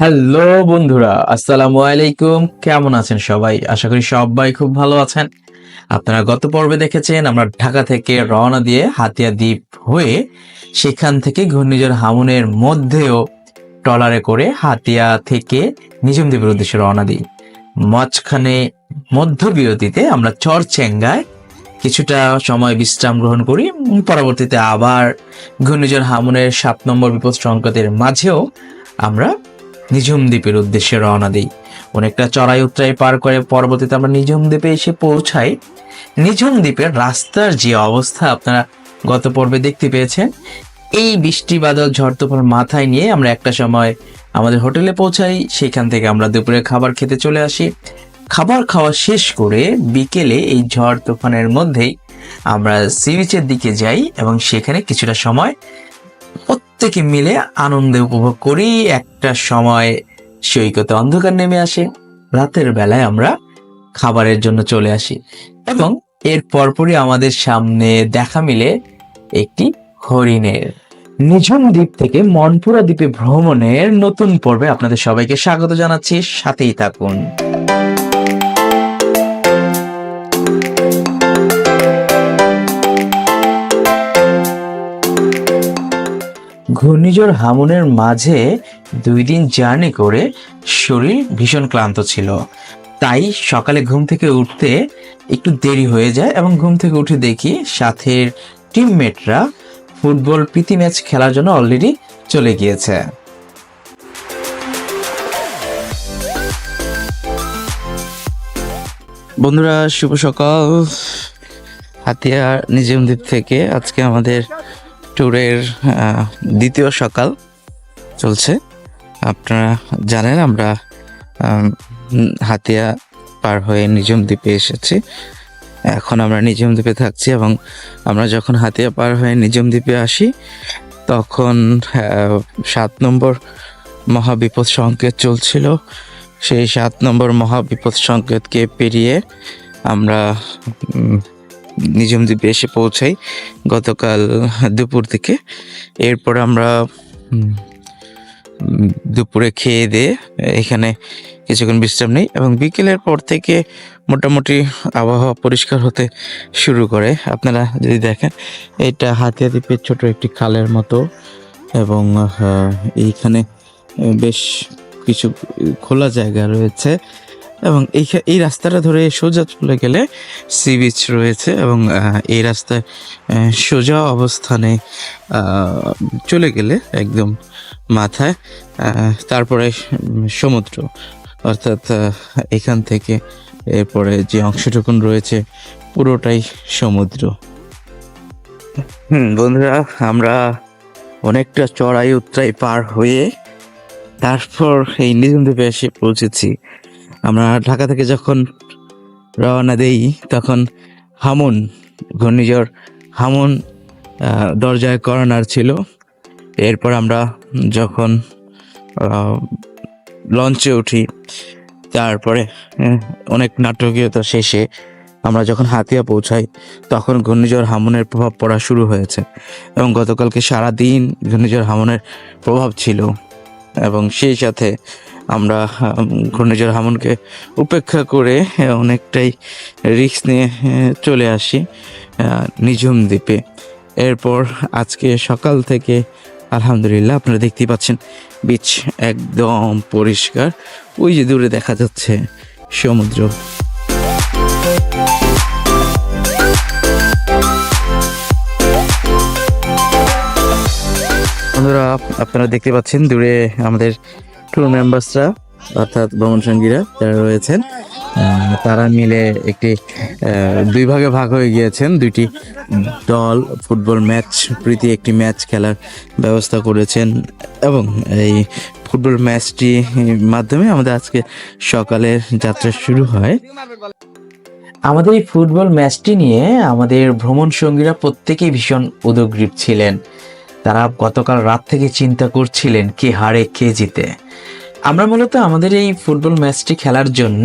Hello বন্ধুরা, আসসালামু আলাইকুম। কেমন আছেন সবাই? আশা করি সবাই খুব ভালো আছেন। আপনারা গত পর্বে দেখেছেন, আমরা ঢাকা থেকে রওনা দিয়ে হাতিয়া দ্বীপ হয়ে সেখান থেকে ঘূর্ণিঝড় হামুনের মধ্যেও ট্রলারে করে হাতিয়া থেকে নিজম দ্বীপের উদ্দেশ্যে রওনা দিই। মাঝখানে মধ্যবিরতিতে আমরা চরচেঙ্গায় কিছুটা সময় বিশ্রাম গ্রহণ করি। পরবর্তীতে আবার ঘূর্ণিঝড় হামুনের সাত নম্বর বিপদ সংকেতের মাঝেও আমরা নিঝুম দ্বীপের উদ্দেশ্যে রওনা দিই। অনেকটা চড়াই উত্তরাই পার করে পরবর্তীতে আমরা নিঝুম দ্বীপে এসে পৌঁছাই। নিঝুম দ্বীপের রাস্তার যে অবস্থা আপনারা গত পর্বে দেখতে পেয়েছেন, এই বৃষ্টি বাদল ঝড় মাথায় নিয়ে আমরা একটা সময় আমাদের হোটেলে পৌঁছাই। সেখান থেকে আমরা দুপুরে খাবার খেতে চলে আসি। খাবার খাওয়া শেষ করে বিকেলে এই ঝড় তুফানের মধ্যেই আমরা সি বিচের দিকে যাই এবং সেখানে কিছুটা সময় প্রত্যেকে মিলে আনন্দে উপভোগ করি। একটা সময় সৈকতে অন্ধকার নেমে আসে। রাতের বেলায় আমরা খাবারের জন্য চলে আসি এবং এর পরপরই আমাদের সামনে দেখা মিলে একটি হরিণের। নিঝুম দ্বীপ থেকে মনপুরা দ্বীপে ভ্রমণের নতুন পর্বে আপনাদের সবাইকে স্বাগত জানাচ্ছি। সাথেই থাকুন। ঘূর্ণিঝড় হামুনের মাঝে দুই দিন জার্নি করে শরীর ভীষণ ক্লান্ত ছিল। তাই সকালে ঘুম থেকে উঠতে একটু দেরি হয়ে যায় এবং ঘুম থেকে উঠে দেখি সাথের টিমমেটরা ফুটবল প্রীতি ম্যাচ খেলার জন্য অলরেডি চলে গিয়েছে। বন্ধুরা, শুভ সকাল। হাতিয়ার নিজেম দ্বীপ থেকে আজকে আমাদের ট্যুরের দ্বিতীয় সকাল চলছে। আপনারা জানেন আমরা হাতিয়া পার হয়ে নিজম দ্বীপে এসেছি। এখন আমরা নিজম দ্বীপে থাকছি এবং আমরা যখন হাতিয়া পার হয়ে নিজম দ্বীপে আসি, তখন সাত নম্বর মহাবিপদ সংকেত চলছিল। সেই সাত নম্বর মহাবিপদ সংকেতকে পেরিয়ে আমরা নিজম দ্বীপে এসে পৌঁছাই গতকাল দুপুর থেকে। এরপর আমরা দুপুরে খেয়ে দিয়ে এখানে কিছুক্ষণ বিশ্রাম নেই এবং বিকেলের পর থেকে মোটামুটি আবহাওয়া পরিষ্কার হতে শুরু করে। আপনারা যদি দেখেন, এটা হাতিয়া দ্বীপের ছোট একটি খালের মতো এবং এইখানে বেশ কিছু খোলা জায়গা রয়েছে। এবং এই এই রাস্তাটা ধরে সোজা চলে গেলে সি বিচ রয়েছে এবং এই রাস্তায় সোজা অবস্থানে চলে গেলে একদম মাথায় তারপরে সমুদ্র। অর্থাৎ এখান থেকে এরপরে যে অংশটুকুন রয়েছে পুরোটাই সমুদ্র। হুম, বন্ধুরা, আমরা অনেকটা চড়াই উত্তরাই পার হয়ে তারপর এই নিজম দ্বীপে এসে পৌঁছেছি। আমরা ঢাকা থেকে যখন রওনা দেই, তখন হামুন, ঘূর্ণিঝড় হামুন দরজায় করোনার ছিল। এরপর আমরা যখন লঞ্চে উঠি, তারপরে অনেক নাটকীয়তা শেষে আমরা যখন হাতিয়া পৌঁছাই, তখন ঘূর্ণিঝড় হামুনের প্রভাব পড়া শুরু হয়েছে। এবং গতকালকে সারা দিন ঘূর্ণিঝড় হামুনের প্রভাব ছিল। এবং সেই সাথে আমরা ঘূর্ণিঝড় হামুনকে উপেক্ষা করে অনেকটাই রিক্স নিয়ে চলে আসি নিঝুম দ্বীপে। এরপর আজকে সকাল থেকে, আলহামদুলিল্লাহ আপনারা দেখতেই পাচ্ছেন, বিচ একদম পরিষ্কার। ওই যে দূরে দেখা যাচ্ছে সমুদ্র। বন্ধুরা, আপনারা দেখতে পাচ্ছেন দূরে আমাদের ট্যুর মেম্বার্সরা অর্থাৎ ভ্রমণ সঙ্গীরা যারা রয়েছেন। তারা মিলে একটি দুই ভাগে ভাগ হয়ে গিয়েছেন। দুইটি দল, ফুটবল ম্যাচ প্রীতি একটি ম্যাচ খেলার ব্যবস্থা করেছেন এবং এই ফুটবল ম্যাচটি মাধ্যমে আমাদের আজকে সকালের যাত্রা শুরু হয়। আমাদের এই ফুটবল ম্যাচটি নিয়ে আমাদের ভ্রমণ সঙ্গীরা প্রত্যেকেই ভীষণ উদগ্রীব ছিলেন। তারা গতকাল রাত থেকে চিন্তা করছিলেন কে হারে কে জিতে। আমরা মূলত আমাদের এই ফুটবল ম্যাচটি খেলার জন্য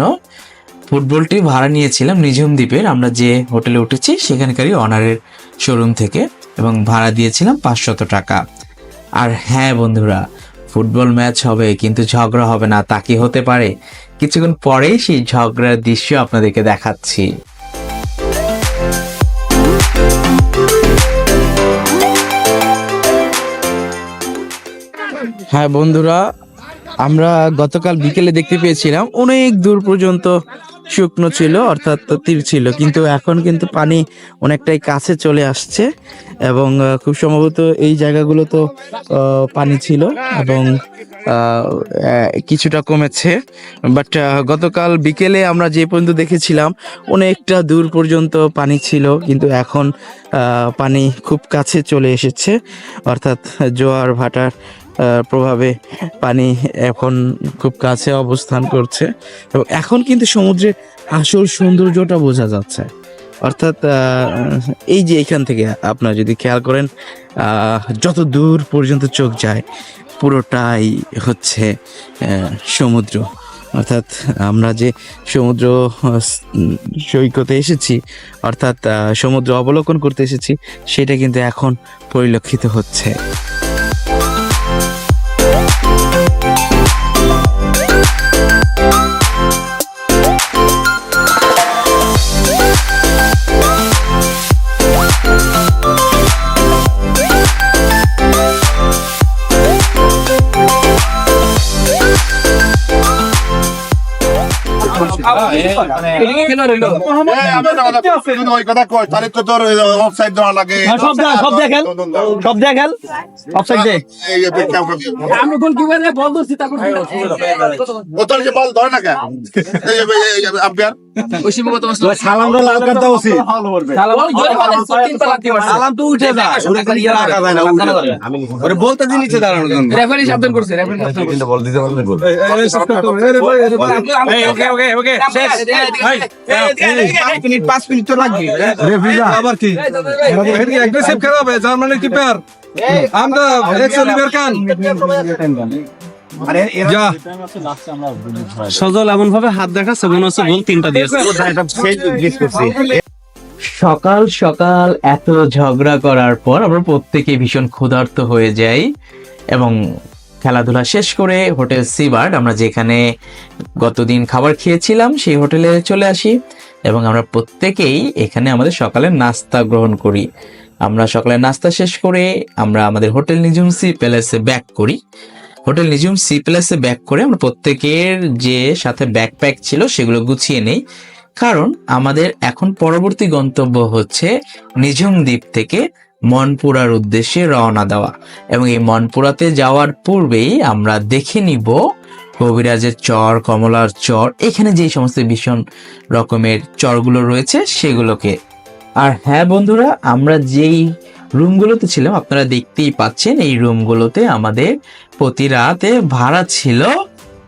ফুটবলটি ভাড়া নিয়েছিলাম নিঝুম দ্বীপের। আমরা যে হোটেলে উঠেছি সেখানকারই অনারের শোরুম থেকে এবং ভাড়া দিয়েছিলাম পাঁচশত টাকা। আর হ্যাঁ বন্ধুরা, ফুটবল ম্যাচ হবে কিন্তু ঝগড়া হবে না, তা কি হতে পারে? কিছুক্ষণ পরেই সেই ঝগড়ার দৃশ্য আপনাদেরকে দেখাচ্ছি। হ্যাঁ বন্ধুরা, আমরা গতকাল বিকেলে দেখতে পেয়েছিলাম, অনেক দূর পর্যন্ত শুকনো ছিল, অর্থাৎ তীর ছিল, কিন্তু এখন কিন্তু পানি অনেকটাই কাছে চলে আসছে এবং খুব সম্ভবত এই জায়গাগুলো তো পানি ছিল এবং কিছুটা কমেছে। বাট গতকাল বিকেলে আমরা যে পর্যন্ত দেখেছিলাম, অনেকটা দূর পর্যন্ত পানি ছিল, কিন্তু এখন পানি খুব কাছে চলে এসেছে, অর্থাৎ জোয়ার ভাটার প্রভাবে পানি এখন খুব কাছে অবস্থান করছে এবং এখন কিন্তু সমুদ্রের আসল সৌন্দর্যটা বোঝা যাচ্ছে। অর্থাৎ এই যে এখান থেকে আপনারা যদি খেয়াল করেন যত দূর পর্যন্ত চোখ যায়, পুরোটাই হচ্ছে সমুদ্র। অর্থাৎ আমরা যে সমুদ্র সৈকতে এসেছি, অর্থাৎ সমুদ্র অবলোকন করতে এসেছি, সেটা কিন্তু এখন পরিলক্ষিত হচ্ছে। আমি বল ধরে না কেন সালামটা লাল উচিত সালাম তো উঠে দাঁড়ানোর জন্য রেফারি সাবধান করছে ওকে ওকে ওকে শেষ মিনিট পাঁচ মিনিট তো লাগবে আবার কি অ্যাগ্রেসিভ খেলা হবে জার্মানির কিপার আমরা সজল এমন ভাবে হাত দেখাচ্ছে মনে হচ্ছে গোল তিনটা দিয়েছে সকাল সকাল এত ঝগড়া করার পর আমরা প্রত্যেকে ভীষণ ক্ষুধার্ত হয়ে যাই এবং খেলাধুলা শেষ করে হোটেল সিবার্ড আমরা যেখানে গতদিন খাবার খেয়েছিলাম সেই হোটেলে চলে আসি এবং আমরা প্রত্যেকেই এখানে আমাদের সকালের নাস্তা গ্রহণ করি। আমরা সকালের নাস্তা শেষ করে আমরা আমাদের হোটেল নিজুম সি প্যালেসে ব্যাক করি। হোটেল নিজুম সি প্যালেসে ব্যাক করে আমরা প্রত্যেকের যে সাথে ব্যাকপ্যাক ছিল সেগুলো গুছিয়ে নেই। কারণ আমাদের এখন পরবর্তী গন্তব্য হচ্ছে নিঝুম দ্বীপ থেকে মনপুরার উদ্দেশ্যে রওনা দেওয়া। এবং এই মনপুরাতে যাওয়ার পূর্বেই আমরা দেখে নিব কবিরাজের চর, কমলার চর, এখানে যে সমস্ত ভীষণ রকমের চরগুলো রয়েছে সেগুলোকে। আর হ্যাঁ বন্ধুরা, আমরা যেই রুমগুলোতে ছিলাম আপনারা দেখতেই পাচ্ছেন এই রুমগুলোতে আমাদের প্রতি রাতে ভাড়া ছিল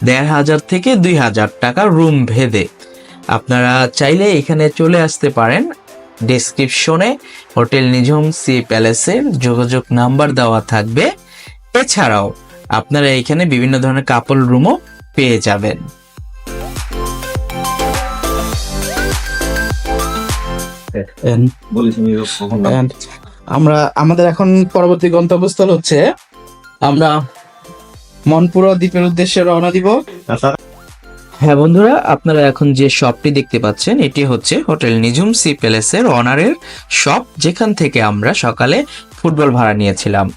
দেড় হাজার থেকে দুই হাজার টাকা রুম ভেদে। আপনারা চাইলে এখানে চলে আসতে পারেন ডেসক্রিপশনে হোটেল নিঝুম সি প্যালেসের যোগাযোগ নাম্বার দেওয়া থাকবে। এছাড়াও আপনারা এখানে বিভিন্ন ধরনের কাপল রুমও পেয়ে যাবেন। And আমরা আমাদের এখন পরবর্তী গন্তব্যস্থল হচ্ছে আমরা মনপুরা দ্বীপের উদ্দেশ্যে রওনা দিব। হ্যাঁ বন্ধুরা আপনারা এখন যে শপটি দেখতে পাচ্ছেন এটি হচ্ছে হোটেল নিঝুম সি প্যালেসের অনারের শপ যেখান থেকে আমরা সকালে ফুটবল ভাড়া নিয়েছিলাম।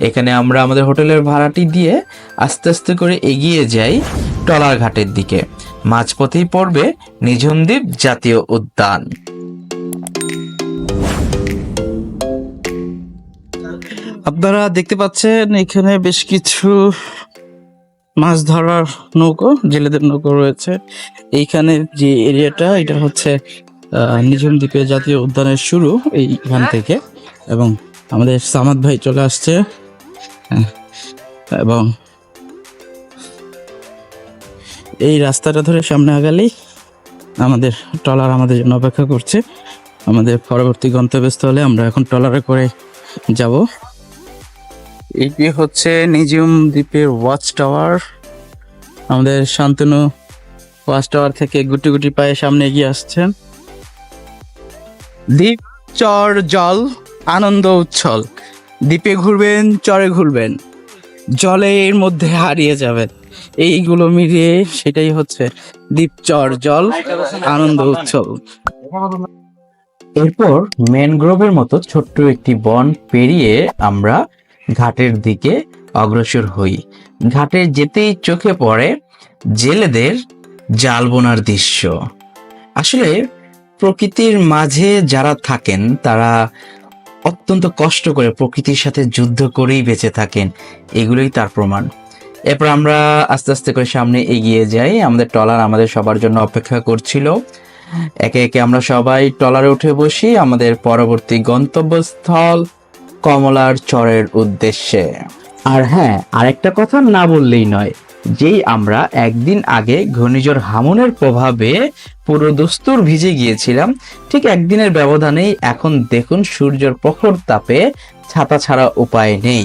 এখানে আমরা আমাদের হোটেলের ভাড়াটি দিয়ে আস্তে আস্তে করে এগিয়ে যাই টলার ঘাটের দিকে। মাঝপথেই পড়বে নিঝুম দ্বীপ জাতীয় উদ্যান। আপনারা দেখতে পাচ্ছেন এখানে বেশ কিছু মাছ ধরার নৌকো, জেলেদের নৌকো রয়েছে। এইখানে যে এরিয়াটা, এটা হচ্ছে নিঝুম দ্বীপে জাতীয় উদ্যানের শুরু এইখান থেকে। এবং আমাদের সামাদ ভাই চলে আসছে। এবং এই রাস্তাটা ধরে সামনে আগালেই আমাদের ট্রলার আমাদের জন্য অপেক্ষা করছে। আমাদের পরবর্তী গন্তব্যস্থলে আমরা এখন ট্রলারে করে যাব। এটি হচ্ছে নিজিউম দ্বীপের ওয়াচ টাওয়ার আমাদের শান্তনু ওয়াচ টাওয়ার থেকে গুটি গুটি পায়ে সামনে এগিয়ে আসছেন। দ্বীপ চর, জল, আনন্দ, উচ্ছল। দ্বীপে ঘুরবেন, চরে ঘুরবেন। জলের মধ্যে হারিয়ে যাবেন। এইগুলো মিলিয়ে সেটাই হচ্ছে দ্বীপচর জল, আনন্দ উৎসব এরপর ম্যানগ্রোভের মতো ছোট্ট একটি বন পেরিয়ে আমরা ঘাটের দিকে অগ্রসর হই। ঘাটে যেতেই চোখে পড়ে জেলেদের জাল বোনার দৃশ্য। আসলে প্রকৃতির মাঝে যারা থাকেন, তারা অত্যন্ত কষ্ট করে প্রকৃতির সাথে যুদ্ধ করেই বেঁচে থাকেন। এগুলোই তার প্রমাণ। এরপর আমরা আস্তে আস্তে করে সামনে এগিয়ে যাই। আমাদের ট্রলার আমাদের সবার জন্য অপেক্ষা করছিল। একে একে আমরা সবাই ট্রলারে উঠে বসি। আমাদের পরবর্তী গন্তব্যস্থল কমলার চরের উদ্দেশ্যে। আর হ্যাঁ আরেকটা কথা না বললেই নয়, যেই আমরা একদিন আগে ঘূর্ণিঝড় হামনের প্রভাবে পুরো দস্তুর ভিজে গিয়েছিলাম, ঠিক একদিনের ব্যবধানেই এখন দেখুন সূর্যের প্রখর তাপে ছাতা ছাড়া উপায় নেই।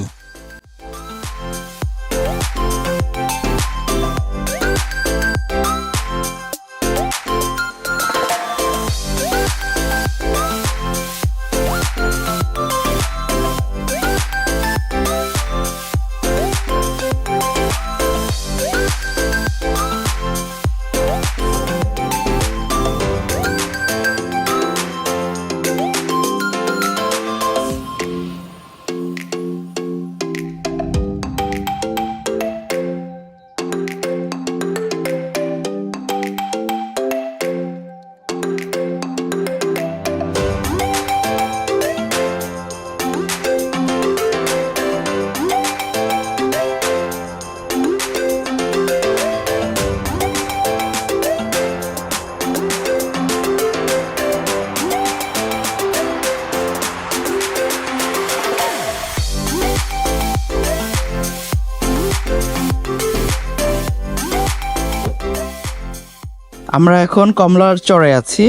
আমরা এখন কমলার চরে আছি।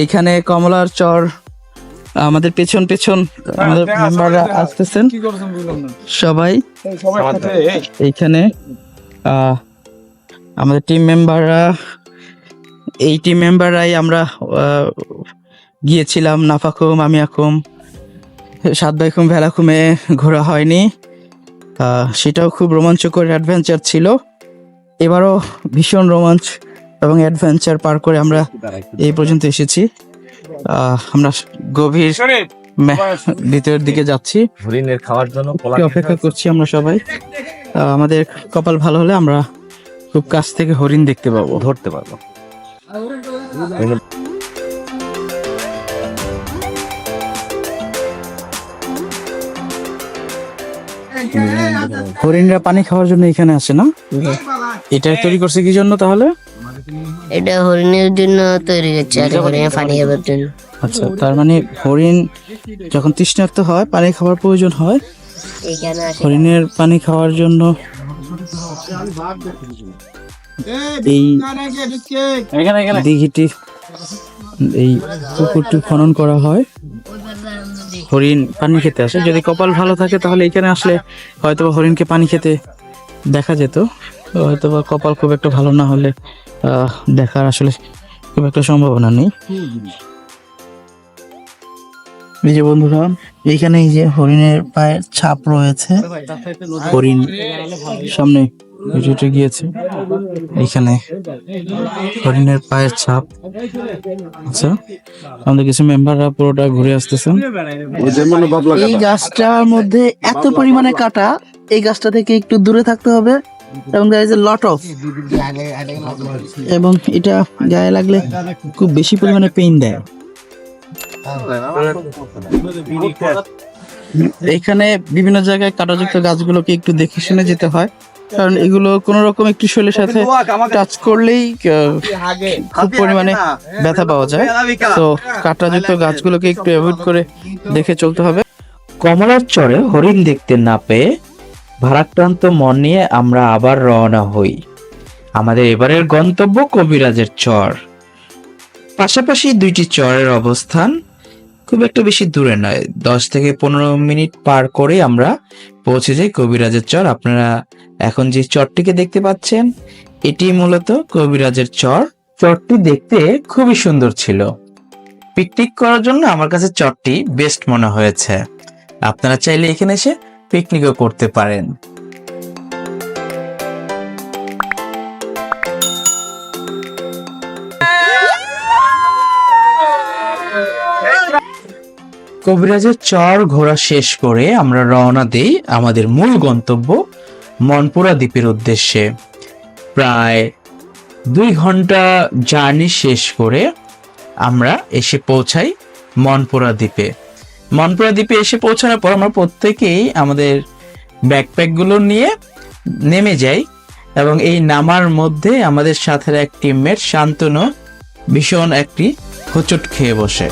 এইখানে কমলার চর আমাদের পেছন পেছন আমাদের মেম্বাররা আসতেছেন। সবাই এইখানে আমাদের টিম মেম্বাররা এই টিম মেম্বাররাই আমরা গিয়েছিলাম নাফাকুম আমি আকুম সাত বাইকুম ভেলাকুমে ঘোরা হয়নি। সেটাও খুব রোমাঞ্চকর অ্যাডভেঞ্চার ছিল। এবারও ভীষণ রোমাঞ্চ এবং অ্যাডভেঞ্চার পার করে আমরা এই পর্যন্ত এসেছি। আহ, আমরা গভীর ভিতরের দিকে যাচ্ছি। হরিণের খাওয়ার জন্য অপেক্ষা করছি আমরা সবাই। আমাদের কপাল ভালো হলে আমরা খুব কাছ থেকে হরিণ দেখতে পাবো। ধরতে পারব। হরিণরা পানি খাওয়ার জন্য এখানে আসে না? এটা তৈরি করছে কি জন্য তাহলে? এটা হরিণের জন্য তৈরি হচ্ছে আর হরিণের পানি খাবার জন্য আচ্ছা তার মানে হরিণ যখন তৃষ্ণার্ত হয় পানি খাওয়ার প্রয়োজন হয়? হরিণের পানি খাওয়ার জন্য? এই দিঘিটি এই পুকুরটি খনন করা হয়। হরিণ পানি খেতে আসে। যদি কপাল ভালো থাকে তাহলে এখানে আসলে হয়তো হরিণকে পানি খেতে দেখা যেত। হয়তো বা কপাল খুব একটা ভালো না হলে দেখার আসলে খুব একটা সম্ভাবনা নেই। এই যে বন্ধুরা, এইখানে এই যে হরিণের পায়ের ছাপ রয়েছে। হরিণ সামনে হেঁটে গিয়েছে। এইখানে হরিণের পায়ের ছাপ আচ্ছা আমাদের কিছু মেম্বাররা পুরোটা ঘুরে আসতেছেন। এই গাছটার মধ্যে এত পরিমাণে কাটা, এই গাছটা থেকে একটু দূরে থাকতে হবে। এবং দ্যার এ লট অফ এবং এটা গায়ে লাগলে খুব বেশি পরিমাণে পেইন দেয়। এখানে বিভিন্ন জায়গায় কাটাযুক্ত গাছগুলোকে একটু দেখে শুনে যেতে হয়। কারণ এগুলো কোন রকম একটু শরীরের সাথে টাচ করলেই খুব পরিমাণে ব্যথা পাওয়া যায়। তো কাটাযুক্ত গাছগুলোকে একটু অ্যাভয়েড করে দেখে চলতে হবে। কমলার চরে হরিণ দেখতে না পেয়ে ভারাক্রান্ত মন নিয়ে আমরা আবার রওনা হই। আমাদের এবারের গন্তব্য কবিরাজের চর। পাশাপাশি দুইটি চরের অবস্থান খুব একটা বেশি দূরে নয়। দশ থেকে পনেরো মিনিট পার করে আমরা পৌঁছে যাই কবিরাজের চর। আপনারা এখন যে চরটিকে দেখতে পাচ্ছেন, এটি মূলত কবিরাজের চর। চরটি দেখতে খুবই সুন্দর ছিল। পিকনিক করার জন্য আমার কাছে চরটি বেস্ট মনে হয়েছে। আপনারা চাইলে এখানে এসে পিকনিকও করতে পারেন। কবিরাজের চর ঘোরা শেষ করে আমরা রওনা দিই আমাদের মূল গন্তব্য মনপুরা দ্বীপের উদ্দেশ্যে। প্রায় দুই ঘণ্টা জার্নি শেষ করে আমরা এসে পৌঁছাই মনপুরা দ্বীপে। মনপুরা দ্বীপে এসে পৌঁছানোর পর আমরা প্রত্যেকেই আমাদের ব্যাকপ্যাকগুলো নিয়ে নেমে যাই এবং এই নামার মধ্যে আমাদের সাথের এক টিমমেট শান্তনু ভীষণ একটি হোচট খেয়ে বসে।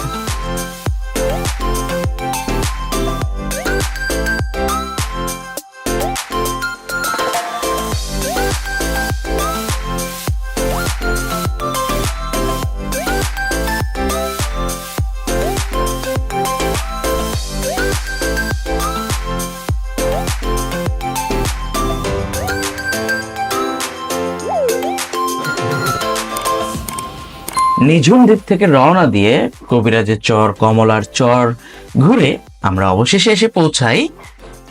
নিঝুম দ্বীপ থেকে রওনা দিয়ে কবিরাজের চর, কমলার চর ঘুরে আমরা অবশেষে এসে পৌঁছাই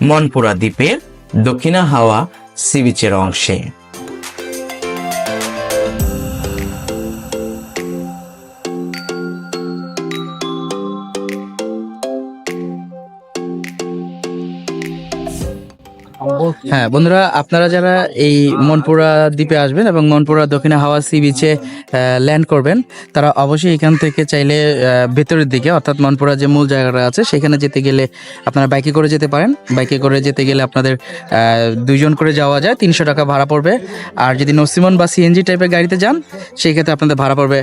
মনপুরা দ্বীপের দক্ষিণা হাওয়া সি বিচের অংশে। হ্যাঁ বন্ধুরা, আপনারা যারা এই মনপুরা দ্বীপে আসবেন এবং মনপুরা দক্ষিণা হাওয়া সি বিচে ল্যান্ড করবেন, তারা অবশ্যই এখান থেকে চাইলে ভেতরের দিকে, অর্থাৎ মনপুরা যে মূল জায়গাটা আছে, সেখানে যেতে গেলে আপনারা বাইকে করে যেতে পারেন। বাইকে করে যেতে গেলে আপনাদের দুইজন করে যাওয়া যায়, তিনশো টাকা ভাড়া পড়বে। আর যদি নসিমন বা সিএনজি টাইপের গাড়িতে যান, সেই ক্ষেত্রে আপনাদের ভাড়া পড়বে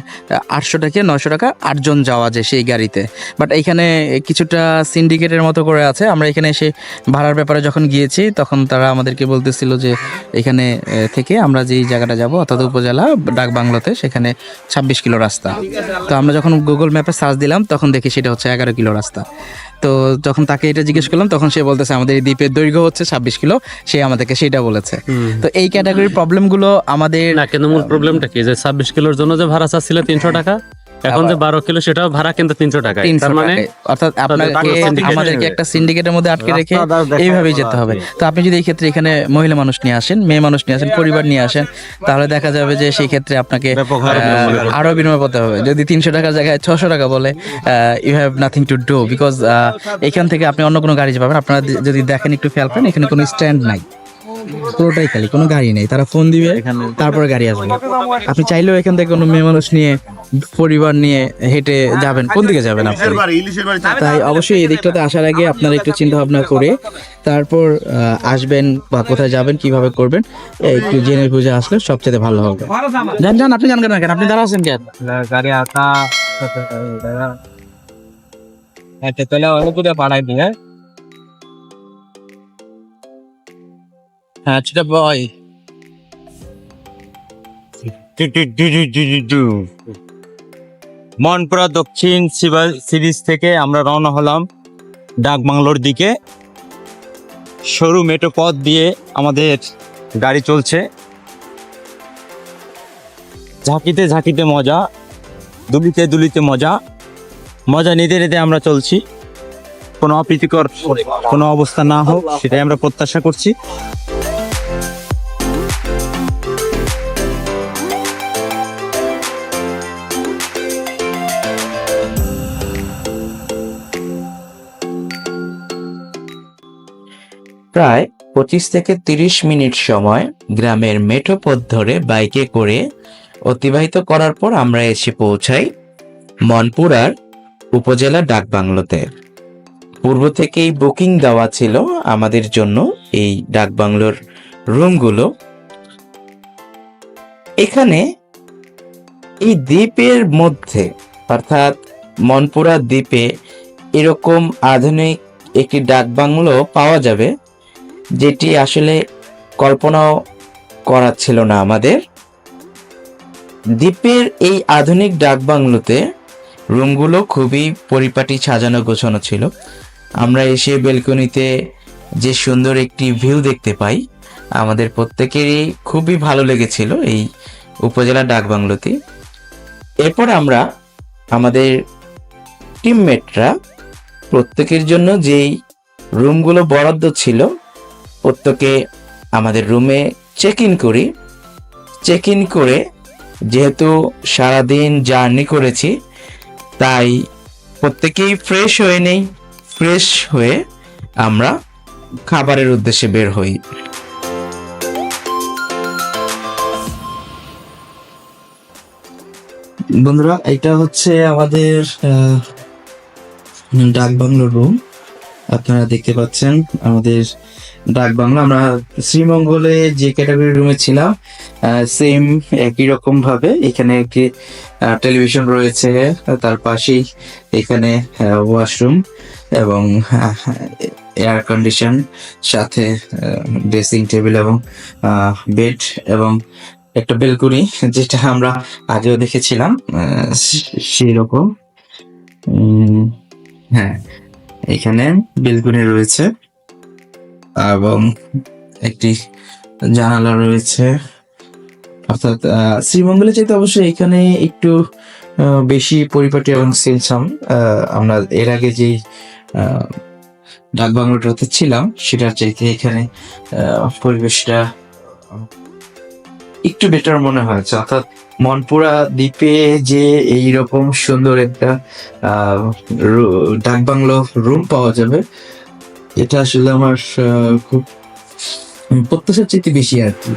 আটশো টাকা নশো টাকা, আটজন যাওয়া যায় সেই গাড়িতে। বাট এইখানে কিছুটা সিন্ডিকেটের মতো করে আছে। আমরা এখানে এসে ভাড়ার ব্যাপারে যখন গিয়েছি, তখন তারা আমাদেরকে বলতেছিল যে এখানে থেকে আমরা যেই জায়গাটা যাব অর্থাৎ উপজেলা ডাক বাংলোতে সেখানে ছাব্বিশ কিলো রাস্তা। তো আমরা যখন গুগল ম্যাপে সার্চ দিলাম তখন দেখি সেটা হচ্ছে এগারো কিলো রাস্তা। তো যখন তাকে এটা জিজ্ঞেস করলাম তখন সে বলতেছে আমাদের এই দ্বীপের দৈর্ঘ্য হচ্ছে ছাব্বিশ কিলো। সে আমাদেরকে সেটা বলেছে। তো এই ক্যাটাগরির প্রবলেমগুলো আমাদের না কেন মূল প্রবলেমটা কি? যে ছাব্বিশ কিলোর জন্য যে ভাড়া চাচ্ছিল তিনশো টাকা? এখন যে বারো কিলো সেটাও ভাড়া কিন্তু তিনশো টাকা তার মানে অর্থাৎ আপনাকে আমাদেরকে একটা সিন্ডিকেটের মধ্যে আটকে রেখে এইভাবেই যেতে হবে। তো আপনি যদি এই ক্ষেত্রে এখানে মহিলা মানুষ নিয়ে আসেন মেয়ে মানুষ নিয়ে আসেন পরিবার নিয়ে আসেন তাহলে দেখা যাবে যে সেই ক্ষেত্রে আপনাকে আরও বিনিময় করতে হবে। যদি তিনশো টাকার জায়গায় ছশো টাকা বলে you have nothing to do because এখান থেকে আপনি অন্য কোনো গাড়ি পাবেন আপনারা যদি দেখেন একটু খেয়াল করেন এখানে কোনো স্ট্যান্ড নাই। পুরোটাই খালি কোনো গাড়ি নেই। তারা ফোন দিবে তারপরে গাড়ি আসবে। আপনি চাইলেও এখান থেকে কোনো মেয়ে মানুষ নিয়ে পরিবার নিয়ে হেঁটে যাবেন। কোন দিকে যাবেন আপনি? তাই অবশ্যই এই দিকটাতে আসার আগে আপনারা একটু চিন্তা ভাবনা করে তারপর আসবেন বা কোথায় যাবেন কীভাবে করবেন একটু জেনে বুঝে আসলে সবচেয়ে ভালো হবে। যান যান আপনি জানবেন না কেন আপনি দাঁড়া আছেন কেন? গাড়ি আতা আচ্ছা তাহলে অনেক দূরে পাঠাই দিই হ্যাঁ সেটা বয় মনপুরা দক্ষিণ সিরিজ থেকে আমরা রওনা হলাম ডাক বাংলোর দিকে। সরু মেটো পথ দিয়ে আমাদের গাড়ি চলছে। ঝাঁকিতে ঝাঁকিতে মজা, দুলিতে দুলিতে মজা। মজা নিতে নিতে আমরা চলছি। কোনো অপ্রীতিকর কোনো অবস্থা না হোক, সেটাই আমরা প্রত্যাশা করছি। প্রায় পঁচিশ থেকে তিরিশ মিনিট সময় গ্রামের মেঠো পথ ধরে বাইকে করে অতিবাহিত করার পর আমরা এসে পৌঁছাই মনপুরার উপজেলা ডাকবাংলোতে। পূর্ব থেকেই বুকিং দেওয়া ছিল আমাদের জন্য এই ডাকবাংলোর রুমগুলো। এখানে এই দ্বীপের মধ্যে, অর্থাৎ মনপুরা দ্বীপে এরকম আধুনিক একটি ডাকবাংলো পাওয়া যাবে। যেটি আসলে কল্পনাও করা ছিল না আমাদের। দ্বীপের এই আধুনিক ডাকবাংলোতে রুমগুলো খুবই পরিপাটি সাজানো গোছানো ছিল। আমরা এসে বেলকনিতে যে সুন্দর একটি ভিউ দেখতে পাই, আমাদের প্রত্যেকেরই খুবই ভালো লেগেছিল এই উপজেলা ডাকবাংলোতে। এরপর আমরা আমাদের টিমমেটরা প্রত্যেকের জন্য যেই রুমগুলো বরাদ্দ ছিল প্রত্যেকে আমাদের রুমে চেক ইন করি। চেক ইন করে যেহেতু সারাদিন জার্নি করেছি, তাই প্রত্যেকেই ফ্রেশ হয়ে নেই। ফ্রেশ হয়ে আমরা খাবারের উদ্দেশ্যে বের হই। বন্ধুরা, এটা হচ্ছে আমাদের ডাক বাংলো রুম আপনারা দেখতে পাচ্ছেন আমাদের ডাক বাংলা, আমরা শ্রীমঙ্গলে যে ক্যাটাগরি রুমে ছিলাম সেম একই রকম ভাবে এখানে একটি টেলিভিশন রয়েছে, তার পাশেই এখানে ওয়াশরুম এবং এয়ার কন্ডিশন সাথে ড্রেসিং টেবিল এবং বেড এবং একটা বেলকুনি যেটা আমরা আগেও দেখেছিলাম সেই রকম হ্যাঁ এখানে বেলকুনি রয়েছে। এবং একটি জানালা রয়েছে। অর্থাৎ শ্রীমঙ্গলে চাইতে অবশ্যই এখানে একটু বেশি পরিপাটি এবং সিলসাম আমরা এর আগে যেই ডাক বাংলোটাতে ছিলাম, সেটার চাইতে এখানে পরিবেশটা একটু বেটার মনে হয়েছে। অর্থাৎ, মনপুরা দ্বীপে যে এইরকম সুন্দর একটা ডাক বাংলো রুম পাওয়া যাবে এটা আসলে আমার খুব প্রত্যাশার চাইতে বেশি আর কি।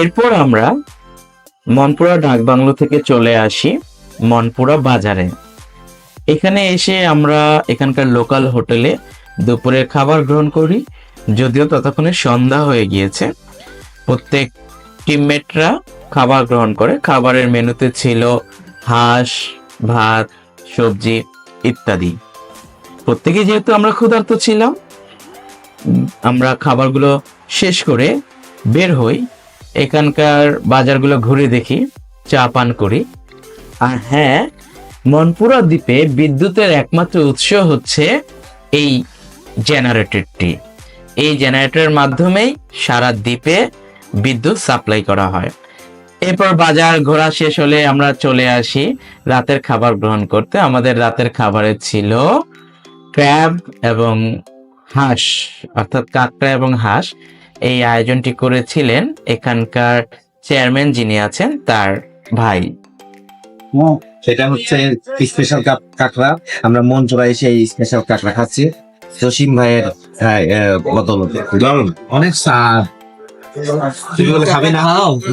এরপর আমরা মনপুরা ডাক বাংলো থেকে চলে আসি মনপুরা বাজারে। এখানে এসে আমরা এখানকার লোকাল হোটেলে দুপুরের খাবার গ্রহণ করি, যদিও ততক্ষণে সন্ধ্যা হয়ে গিয়েছে। প্রত্যেক টিমমেটরা খাবার গ্রহণ করে। খাবারের মেনুতে ছিল হাঁস, ভাত, সবজি ইত্যাদি। প্রত্যেকে যেহেতু আমরা ক্ষুধার্ত ছিলাম, আমরা খাবারগুলো শেষ করে বের হই। এখানকার বাজারগুলো ঘুরে দেখি, চা পান করি। আর হ্যাঁ মনপুরা দ্বীপে বিদ্যুতের একমাত্র উৎস হচ্ছে এই জেনারেটরটি এই জেনারেটরের মাধ্যমেই সারা দ্বীপে বিদ্যুৎ সাপ্লাই করা হয়। এরপর বাজার ঘোরা শেষ হলে আমরা চলে আসি রাতের খাবার গ্রহণ করতে। আমাদের রাতের খাবারে ছিল ক্র্যাব এবং হাঁস, অর্থাৎ কাঁকড়া এবং হাঁস। এই আয়োজনটি করেছিলেন এখানকার চেয়ারম্যান যিনি আছেন তার ভাই। সেটা হচ্ছে স্পেশাল কাঁকড়া আমরা মন চড়া এসে এই স্পেশাল কাঁকড়া খাচ্ছি। জসিম ভাইয়ের হ্যাঁ, আহ, বদলতে। অনেক স্বাদ তুমি বলে খাবে না?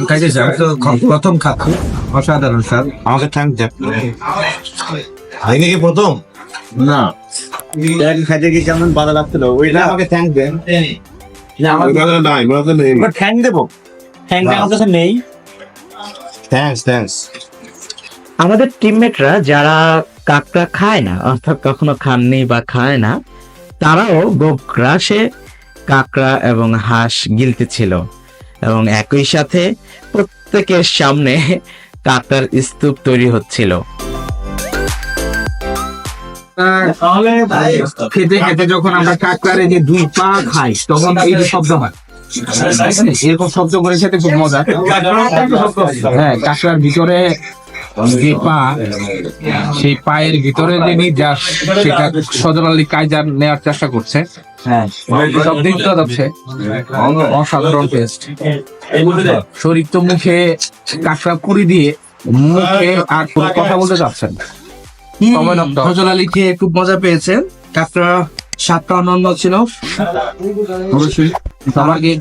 খাইতেছি আমি তো প্রথম খাচ্ছি। অসাধারণ স্বাদ আমাকে থ্যাংক দেব আইনে কি প্রথম? না। খাইতে গিয়ে কেমন বাধা লাগছিল। ওইটা আমাকে থ্যাংক দেন না আমার নাই নেই। থ্যাংক দেবো। থ্যাংক আমার কাছে নেই। থ্যাঙ্কস থ্যাঙ্কস আমাদের টিমমেটরা যারা কাঁকড়া খায় না অর্থাৎ কখনো খাননি বা খায় না তারাও গোগ্রাসে কাঁকড়া এবং হাঁস গিলতে ছিল। এবং একই সাথে প্রত্যেকের সামনে কাঁকড়ার স্তূপ তৈরি হচ্ছিল। খেতে খেতে যখন আমরা কাকড়ারে যে দুই পা খাই তখন এই শব্দ হয়। এরকম শব্দ করে খেতে খুব মজা। হ্যাঁ কাকড়ার ভিতরে যে পা সেই পায়ের ভিতরে যে নির্যাস সেটা সজল আলী কায়জার নেওয়ার চেষ্টা করছে। হ্যাঁ। সব দেখতে যাচ্ছে অসাধারণ টেস্ট শরীর তো মুখে কাকড়া কুড়ি দিয়ে মুখে আর কোনো কথা বলতে চাচ্ছেন ফজল আলী খেয়ে খুব মজা পেয়েছেন? কাঁকড়া স্বাদটা অনন্য ছিল। অবশ্যই। তার আগে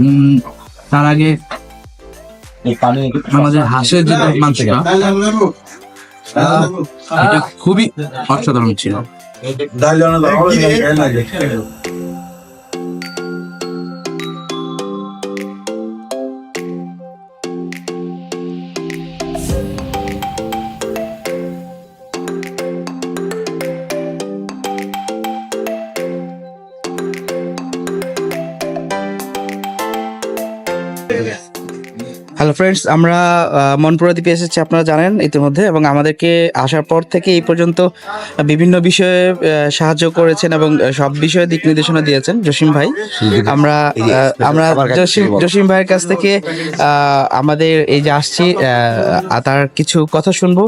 উম, তার আগে আমাদের হাঁসের যে মাংসটা এটা খুবই অসাধারণ ছিল হ্যালো ফ্রেন্ডস আমরা মনপুরা দ্বীপে এসেছি, আপনারা জানেন ইতিমধ্যে, এবং আমাদেরকে আসার পর থেকে এই পর্যন্ত বিভিন্ন বিষয়ে সাহায্য করেছেন এবং সব বিষয়ে দিক নির্দেশনা দিয়েছেন জসিম ভাই। আমরা আমরা জসিম ভাইয়ের কাছ থেকে আমাদের এই যে আসছি তার কিছু কথা শুনব।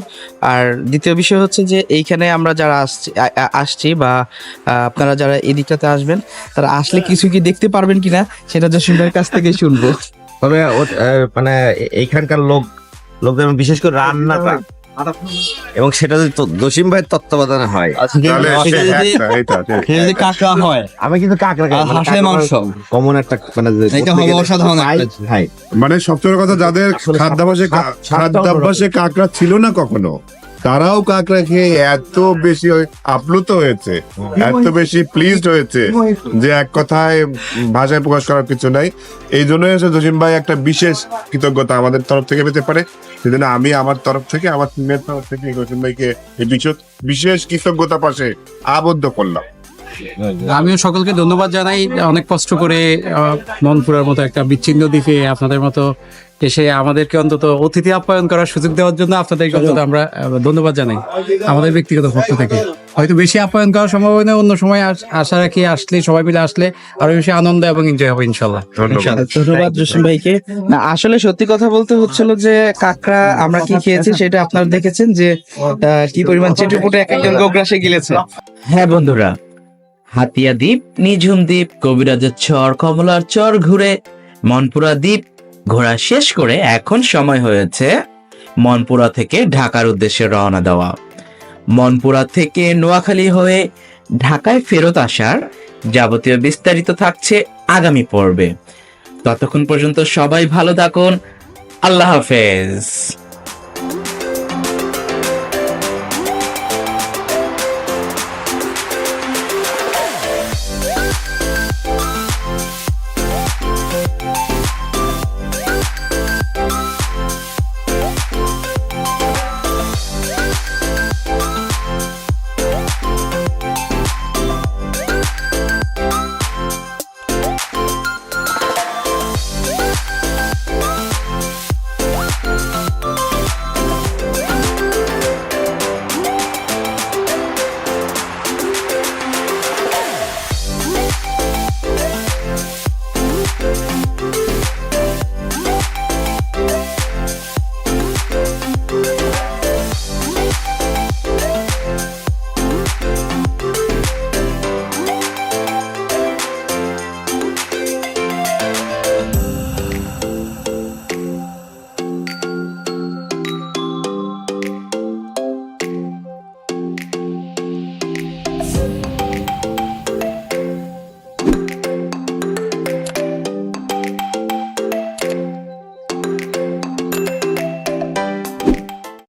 আর দ্বিতীয় বিষয় হচ্ছে যে, এইখানে আমরা যারা আসছি আসছি বা আপনারা যারা এই দিকটাতে আসবেন, তারা আসলে কিছু কি দেখতে পারবেন কিনা, সেটা জসিম ভাইয়ের কাছ থেকে শুনব। তবে মানে এইখানকার লোক লোকদের বিশেষ করে রান্নাটা এবং সেটা যদি জসিম ভাইয়ের তত্ত্বাবধানে হয় যদি-। সেটা যদি কাঁকড়া হয় আমি কিন্তু কাঁকড়া মানে হাঁসের মাংস। কমন একটা মানে অসাধারণ। মানে সবচেয়ে কথা যাদের খাদ্যাভ্যাসে কাঁকড়া ছিল না কখনো তারাও কাঁকড়া খেয়ে এত বেশি আপ্লুত হয়েছে এত বেশি প্লিজড হয়েছে যে এক কথায় ভাষায় প্রকাশ করার কিছু নাই। এই জন্যই হচ্ছে জসিম ভাই একটা বিশেষ কৃতজ্ঞতা আমাদের তরফ থেকে পেতে পারে। সেজন্য আমি আমার তরফ থেকে আমার টিমের তরফ থেকে জসিম ভাইকে এই বিশেষ বিশেষ কৃতজ্ঞতা পাশে আবদ্ধ করলাম। আমিও সকলকে ধন্যবাদ জানাই। অনেক কষ্ট করে আহ, মনপুরার মতো একটা বিচ্ছিন্ন দ্বীপে আপনাদের মতো এসে আমাদেরকে অন্তত অতিথি আপ্যায়ন করার সুযোগ দেওয়ার জন্য আপনাদেরকে অন্তত আমরা ধন্যবাদ জানাই আমাদের ব্যক্তিগত পক্ষ থেকে। হয়তো বেশি আপ্যায়ন করা সম্ভব হয় না অন্য সময় আশা রাখি আসলে সবাই মিলে আসলে আরও বেশি আনন্দ এবং এনজয় হবে ইনশাল্লাহ ধন্যবাদ। ধন্যবাদ জসিম ভাইকে। না আসলে সত্যি কথা বলতে হচ্ছিল যে কাকড়া আমরা কি খেয়েছি সেটা আপনারা দেখেছেন যে কি পরিমাণ চেটেপুটে এক একজন গোগ্রাসে গিলেছে। হ্যাঁ বন্ধুরা হাতিয়া দ্বীপ নিঝুম দ্বীপ কবিরাজের চর কমলার চর ঘুরে মনপুরা দ্বীপ ঘোরা শেষ করে এখন সময় হয়েছে মনপুরা থেকে ঢাকার উদ্দেশ্যে রওনা দেওয়া। মনপুরা থেকে নোয়াখালী হয়ে ঢাকায় ফেরত আসার যাবতীয় বিস্তারিত থাকছে আগামী পর্বে। ততক্ষণ পর্যন্ত সবাই ভালো থাকুন। আল্লাহ হাফেজ।